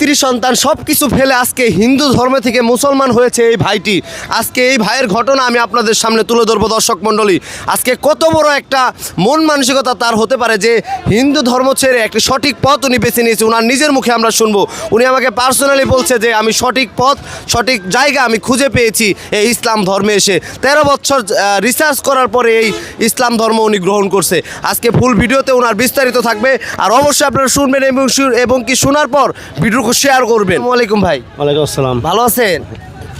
স্ত্রী, সন্তান সব কিছু ফেলে আজকে হিন্দু ধর্ম থেকে মুসলমান হয়েছে এই ভাইটি। আজকে এই ভাইয়ের ঘটনা আমি আপনাদের সামনে তুলে ধরবো দর্শক মণ্ডলী। আজকে কত বড় একটা মন মানসিকতা তার হতে পারে যে হিন্দু ধর্ম ছেড়ে একটি সঠিক পথ উনি বেছে নিয়েছে ওনার নিজের মুখে আমরা শুনব। উনি আমাকে পার্সোনালি বলছে যে, আমি সঠিক পথ, সঠিক জায়গা আমি খুঁজে পেয়েছি এই ইসলাম ধর্মে এসে। তেরো বছর রিসার্চ করার পরে এই ইসলাম ধর্ম উনি গ্রহণ করছে। আজকে ফুল ভিডিওতে ওনার বিস্তারিত থাকবে। আর অবশ্যই আপনারা শুনবেন এবং এবং কি শোনার পর ভিডিওকে শেয়ার করবেন। আসসালামু আলাইকুম ভাই। ওয়ালাইকুম আসসালাম। ভালো আছেন?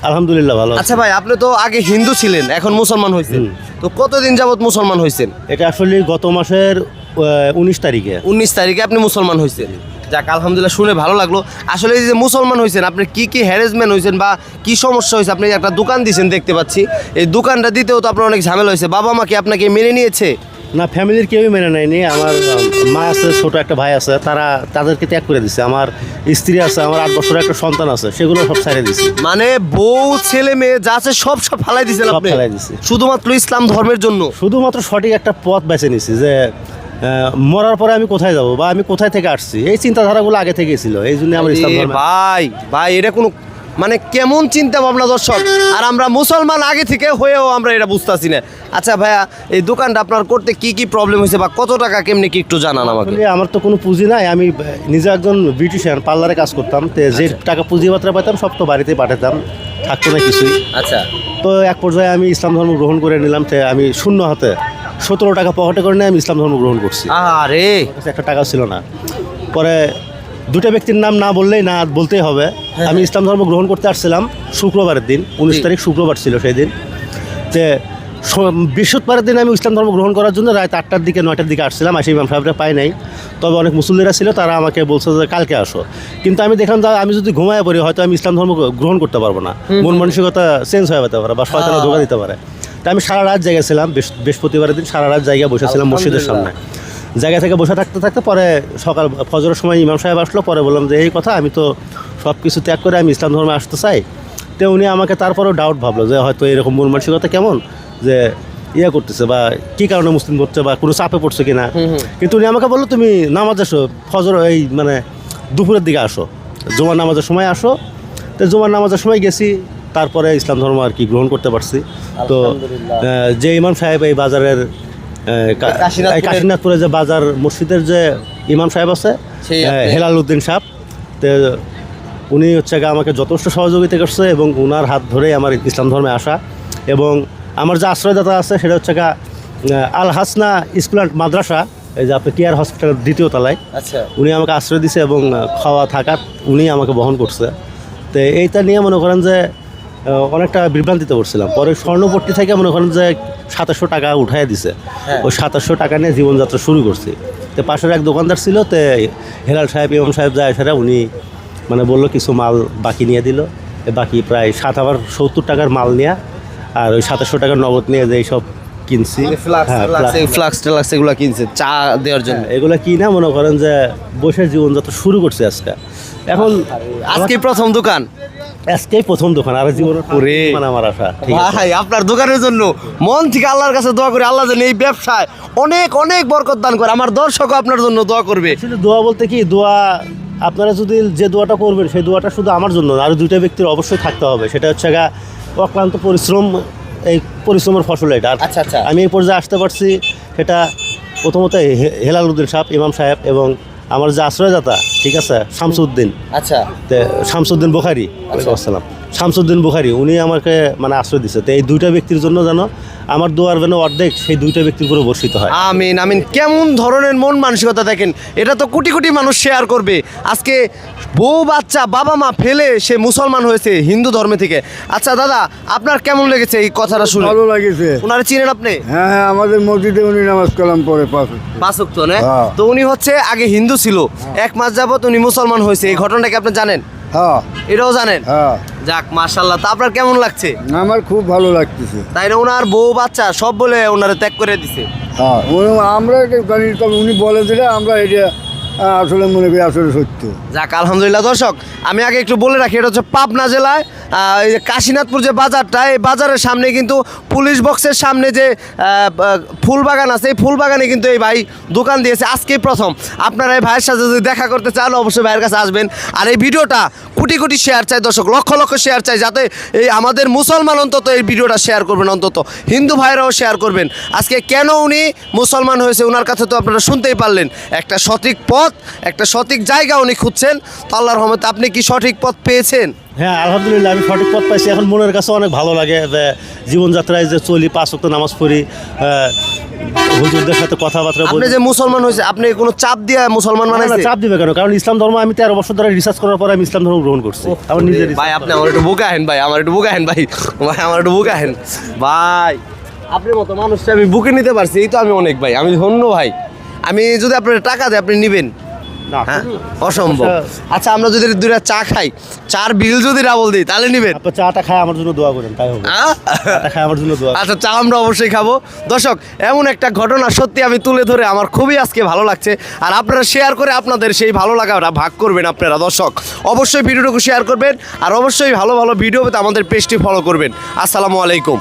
আলহামদুলিল্লাহ ভালো আচ্ছা ভাই আপনি তো আগে হিন্দু ছিলেন এখন মুসলমান হয়েছেন তো কতদিন যাবত মুসলমান হয়েছেন এটা আসলে গত মাসের উনিশ তারিখে। উনিশ তারিখে আপনি মুসলমান হয়েছেন যাক আলহামদুলিল্লাহ শুনে ভালো লাগল। আসলে এই যে মুসলমান হয়েছেন আপনি কি কি হ্যারেসমেন্ট হয়েছেন বা কি সমস্যা হয়েছে আপনি একটা দোকান দিয়েছেন দেখতে পাচ্ছি। এই দোকানটা দিতেও তো আপনার অনেক ঝামেলা হয়েছে বাবা মা কি আপনাকে মেনে নিয়েছে? না ফ্যামিলির কেউই মেনে নেয়নি। আমার মা আছে ছোট একটা ভাই আছে তারা তাদেরকে ত্যাগ করে দিছে। আমার স্ত্রী আছে আমার আট বছরের একটা সন্তান আছে সেগুলো সব ছাড়িয়ে দিছে। মানে বউ ছেলে মেয়ে যা আছে সব সব ফালাই দিয়েছেন সব ফালাই দিছি। শুধুমাত্র ইসলাম ধর্মের জন্য? শুধুমাত্র সঠিক একটা পথ বেছে নিছি যে মরার পরে আমি কোথায় যাব বা আমি কোথায় থেকে আসছি? এই চিন্তাধারাগুলো আগে থেকেই ছিল এই জন্য আমার ইসলাম ভাই ভাই এটা কোনো মানে কেমন চিন্তা ভাবনা দর্শক? আর আমরা মুসলমান আগে থেকে হয়েও আমরা এটা বুঝতেছি না। আচ্ছা ভাইয়া এই দোকানটা আপনার করতে কি কি প্রবলেম হয়েছে বা কত টাকা কেমনি কি একটু জানান আমাকে? আমার তো কোনো পুঁজি নাই। আমি নিজে একজন বিউটিশিয়ান পার্লারে কাজ করতাম। তো যে টাকা পুঁজি পাত্রা পাইতাম সব তো বাড়িতে পাঠাতাম। থাকতো না কিছুই। আচ্ছা। তো এক পর্যায়ে আমি ইসলাম ধর্ম গ্রহণ করে নিলাম। তো আমি শূন্য হাতে সতেরো টাকা পকেটে করে নিয়ে আমি ইসলাম ধর্ম গ্রহণ করছি। আরে একটা টাকা ছিল না। পরে দুটো ব্যক্তির নাম না বললেই না বলতেই হবে। আমি ইসলাম ধর্ম গ্রহণ করতে আসছিলাম শুক্রবারের দিন উনিশ তারিখ শুক্রবার ছিল সেই দিন। যে বৃহস্পতিবারের দিন আমি ইসলাম ধর্ম গ্রহণ করার জন্য রাত আটটার দিকে নয়টার দিকে আসছিলাম আসি ইমাম সাহেবরা পাই নাই। তবে অনেক মুসল্লিরা ছিল তারা আমাকে বলছে যে কালকে আসো। কিন্তু আমি দেখলাম যে আমি যদি ঘুমায় পড়ি হয়তো আমি ইসলাম ধর্ম গ্রহণ করতে পারব না। মন মানসিকতা চেঞ্জ হয়ে যেতে পারে বা শয়তানা হ্যাঁ। ধোকা দিতে পারে। তা আমি সারা রাত জায়গায় ছিলাম বৃহস্পতিবারের দিন সারা রাত জায়গায় বসেছিলাম মসজিদের সামনে। জায়গা থেকে বসে থাকতে থাকতে পরে সকাল ফজরের সময় ইমাম সাহেব আসলো পরে বললাম যে এই কথা আমি তো সব কিছু ত্যাগ করে আমি ইসলাম ধর্মে আসতে চাই। তো উনি আমাকে তারপরেও ডাউট ভাবলো যে হয়তো এরকম মন মানসিকতা কেমন? যে ইয়ে করতেছে বা কি কারণে মুসলিম করছে বা কোনো চাপে পড়ছে কিনা? কিন্তু উনি আমাকে বলল তুমি নামাজ আসো ফজর এই মানে দুপুরের দিকে আসো জুমার নামাজের সময় আসো। তো জুমার নামাজের সময় গেছি তারপরে ইসলাম ধর্ম আর কি গ্রহণ করতে পারছি। তো যে ইমাম সাহেব এই বাজারের কাশীনাথপুরে যে বাজার মসজিদের যে ইমাম সাহেব আছে হেলাল উদ্দিন সাহেব তো উনি হচ্ছে আমাকে যথেষ্ট সহযোগিতা করছে এবং ওনার হাত ধরেই আমার ইসলাম ধর্মে আসা। এবং আমার যে আশ্রয়দাতা আছে সেটা হচ্ছে গা আল হাসনা স্কুল অ্যান্ড মাদ্রাসা এই যে আপনি কেয়ার হসপিটালের দ্বিতীয় তলায়। আচ্ছা। উনি আমাকে আশ্রয় দিছে এবং খাওয়া থাকা উনি আমাকে বহন করছে। তো এইটা নিয়ে মনে করেন যে অনেকটা বিভ্রান্তিতে পড়ছিলাম। পরে স্বর্ণপট্টি থেকে মনে করেন যে সাতাশশো টাকা উঠাই দিছে। হ্যাঁ। ওই সাতাশশো টাকা নিয়ে জীবনযাত্রা শুরু করছি। তো পাশের এক দোকানদার ছিল তো হেলাল সাহেব ইমাম সাহেব যায় সেটা উনি মানে বলল কিছু মাল বাকি নিয়ে দিল। বাকি প্রায় সাত আবার সত্তর টাকার মাল নিয়ে আর ওই সাতাশশো টাকার নগদ নিয়ে যে সব কিনছি। ফ্লাক্স হ্যাঁ, ফ্লাক্স টেলাক্স এগুলো কিনছে চা দেওয়ার জন্য। এগুলো কি না মনে করেন যে বসে জীবনযাত্রা শুরু করছে আজকে। এখন আজকে প্রথম দোকান? আজকেই প্রথম দোকান আর জীবনের। মানে আমার আশা। ভাই আপনার দোকানের জন্য মন থেকে আল্লাহর কাছে দোয়া করে আল্লাহ যেন এই ব্যবসায় অনেক অনেক বরকত দান করে আমার দর্শকও আপনার জন্য দোয়া করবে। আসলে দোয়া বলতে কি দোয়া আপনারা যদি যে দোয়াটা করবেন সেই দোয়াটা শুধু আমার জন্য না, আরও দুইটা ব্যক্তির অবশ্যই থাকতে হবে। সেটা হচ্ছে গা অক্লান্ত পরিশ্রম এই পরিশ্রমের ফসল এটা। আচ্ছা, আচ্ছা। আমি এই পর্যায়ে আসতে পারছি সেটা প্রথমত হে- হেলাল উদ্দিন সাহেব ইমাম সাহেব এবং আমার যে আশ্রয়দাতা ঠিক আছে? শামসুদ্দিন। আচ্ছা। তে শামসুদ্দিন বুখারি। ওয়ালাইকুম আসসালাম। শামসুদ্দিন বুখারি উনি আমাকে মানে আশ্রয় দিচ্ছে তো এই দুইটা ব্যক্তির জন্য যেন আমার দোয়ার যেন অর্ধেক সেই দুইটা ব্যক্তির উপরে বর্ষিত হয়। আমিন আমিন। কেমন ধরনের মন মানসিকতা দেখেন? এটা তো কোটি কোটি মানুষ শেয়ার করবে। আজকে বউ বাচ্চা বাবা মা ফেলে সে মুসলমান হয়েছে হিন্দু ধর্মে থেকে। আচ্ছা দাদা আপনার কেমন লেগেছে এই কথাটা শুনে? ভালো লাগেছে। ওনারা চিনেন আপনি? হ্যাঁ হ্যাঁ আমাদের মসজিদে উনি নামাজ কালাম পড়ে। পাঁচক তো না? হ্যাঁ। তো উনি হচ্ছে আগে হিন্দু ছিল। এক মাস যাবত উনি মুসলমান হয়েছে। এই ঘটনাটা কি আপনি জানেন? হ্যাঁ। এটাও জানেন? হ্যাঁ। যাক তা আপনার কেমন লাগছে? আমার খুব ভালো লাগতেছে। তাই না ওনার বউ বাচ্চা সব বলে ওনারা ত্যাগ করে দিছে। হ্যাঁ আমরা তবে উনি বলে দিলে আমরা এটা আসলে মনে করি আসলে সত্য। যাক আলহামদুলিল্লাহ দর্শক আমি আগে একটু বলে রাখি এটা হচ্ছে পাবনা জেলায় এই কাশীনাথপুর যে বাজারটা, এই বাজারের সামনে কিন্তু পুলিশ বক্সের সামনে যে ফুল বাগান আছে, এই ফুল বাগানে কিন্তু এই ভাই দোকান দিয়েছে। আজকেই প্রথম। আপনারা এই ভাইয়ের সাথে যদি দেখা করতে চান, অবশ্যই ভাইয়ের কাছে আসবেন। আর এই ভিডিওটা কোটি কোটি শেয়ার চাই দর্শক, লক্ষ লক্ষ শেয়ার চাই, যাতে এই আমাদের মুসলমান অন্তত এই ভিডিওটা শেয়ার করবেন অন্তত। হিন্দু ভাইরাও শেয়ার করবেন। আজকে কেন উনি মুসলমান হয়েছে ওনার কাছে তো আপনারা শুনতেই পারলেন। একটা সঠিক পথ, একটা সঠিক জায়গা উনি খুঁজছেন। তো আল্লাহর রহমতে আপনি কি সঠিক পথ পেয়েছেন? হ্যাঁ আলহামদুলিল্লাহ আমি সঠিক পথ পাইছি। এখন মনের কাছে অনেক ভালো লাগে যে জীবনযাত্রায় যে চলি পাঁচ ওয়াক্ত নামাজ পড়ি হুজুরদের সাথে কথাবার্তা আপনি বলি। যে মুসলমান হয়েছে আপনি কোনো চাপ দিয়ে মুসলমান না, না, চাপ দিবে কেন? কারণ ইসলাম ধর্ম আমি তেরো বছর ধরে রিসার্চ করার পরে আমি ইসলাম ধর্ম গ্রহণ করছি। আমার নিজের ভাই আপনি আমার একটু বুকে আহেন ভাই আমার একটু বুকে আহেন ভাই। ভাই আমার একটু বুকে আহেন ভাই আপনার মতো মানুষটা আমি বুকে নিতে পারছি এই তো আমি অনেক ভাই। আমি ধন্য ভাই। আমি যদি আপনার টাকা দেয় আপনি নেবেন। হ্যাঁ অসম্ভব। আচ্ছা। আচ্ছা আমরা যদি দুইটা চা খাই চার বিল যদি ডাবল দিই তাহলে নেবেন? চাটা খায় আমার জন্য দোয়া করেন তাই হবে। খায় আমার জন্য দোয়া আচ্ছা চা আমরা অবশ্যই খাব। দর্শক এমন একটা ঘটনা সত্যি আমি তুলে ধরে আমার খুবই আজকে ভালো লাগছে। আর আপনারা শেয়ার করে আপনাদের সেই ভালো লাগাটা ভাগ করবেন আপনারা দর্শক। অবশ্যই ভিডিওটুকু শেয়ার করবেন আর অবশ্যই ভালো ভালো ভিডিও পেতে আমাদের পেজটি ফলো করবেন। আসসালামু আলাইকুম।